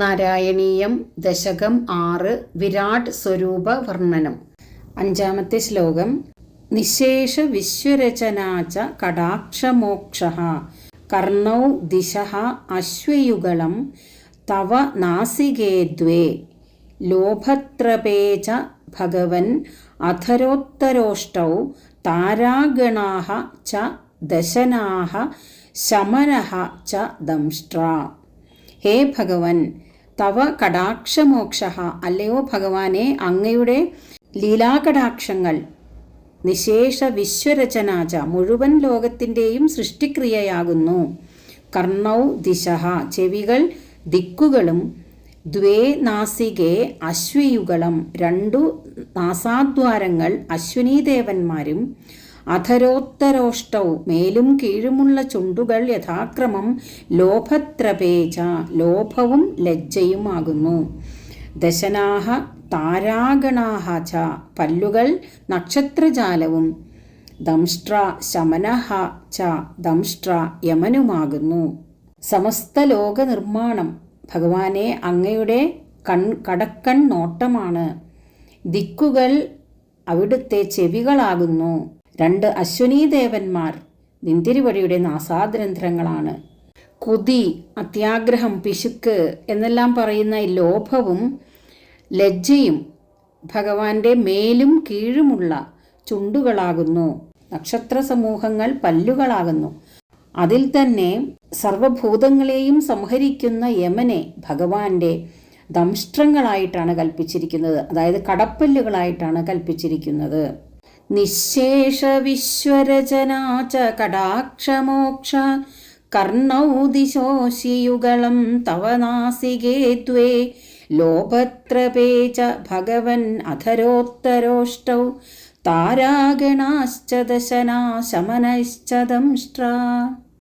നാരായണീയം ദശകം ആറ് വിരാട് സ്വരൂപ വർണനം. അഞ്ചാമത്തെ ശ്ലോകം. നിശേഷ വിശ്വരചനാച കടാക്ഷമോക്ഷ കർണൗ ദിശ അശ്വയുഗളം തവ നാസികേദ്വേ ലോഭത്രപേച ഭഗവൻ അധരോത്തരോഷ്ടൗ താരാഗണാഹ ച ദശനാഹ ശമനഹ ച ദംഷ്ട്രാ. ഹേ ഭഗവൻ തവ കടാക്ഷമോക്ഷ. അല്ലയോ ഭഗവാനെ അങ്ങയുടെ ലീലാകടാക്ഷങ്ങൾ നിശേഷ വിശ്വരചനാച മുഴുവൻ ലോകത്തിന്റെയും സൃഷ്ടിക്രിയയാകുന്നു. കർണൗ ദിശ. ചെവികൾ ദിക്കുകളും ദ്വേ നാസികെ അശ്വയുഗളം രണ്ടു നാസാദ്വാരങ്ങൾ അശ്വിനീദേവന്മാരും അധരോത്തരോഷ്ടൗ. മേലും കീഴുമുള്ള ചുണ്ടുകൾ യഥാക്രമം ലോഭത്രപേച ലോഭവും ലജ്ജയുമാകുന്നു. ദശനാഹ താരാഗണാഹ ച. പല്ലുകൾ നക്ഷത്രജാലവും. ദംഷ്ട്ര ശമനഹ ച. ദംഷ്ട്ര യമനുമാകുന്നു. സമസ്ത ലോക നിർമ്മാണം. ഭഗവാനെ അങ്ങയുടെ കൺ കടക്കൺ നോട്ടമാണ്. ദിക്കുകൾ അവിടുത്തെ ചെവികളാകുന്നു. രണ്ട് അശ്വനീദേവന്മാർ നിന്തിരിവഴിയുടെ നാസാദ്രന്ധ്രങ്ങളാണ് കുതി അത്യാഗ്രഹം പിശുക്ക് എന്നെല്ലാം പറയുന്ന ലോഭവും ലജ്ജയും ഭഗവാന്റെ മേലും കീഴുമുള്ള ചുണ്ടുകളാകുന്നു. നക്ഷത്ര സമൂഹങ്ങൾ പല്ലുകളാകുന്നു. അതിൽ തന്നെ സർവഭൂതങ്ങളെയും സംഹരിക്കുന്ന യമനെ ഭഗവാന്റെ ദംഷ്ട്രങ്ങളായിട്ടാണ് കൽപ്പിച്ചിരിക്കുന്നത്. അതായത് കടപ്പല്ലുകളായിട്ടാണ് കൽപ്പിച്ചിരിക്കുന്നത്. നിശേഷ വിശ്വരചനാച കടാക്ഷമോക്ഷ കർണൗ ദിശോശിയുഗളം തവ നാസികേ ദ്വേ ലോഭത്രപേ ച ഭഗവൻ അധരോത്തരോഷ്ടൗ താരാഗണാശ്ച ദശനാ ശമനശ്ച ദംഷ്ട്രാ.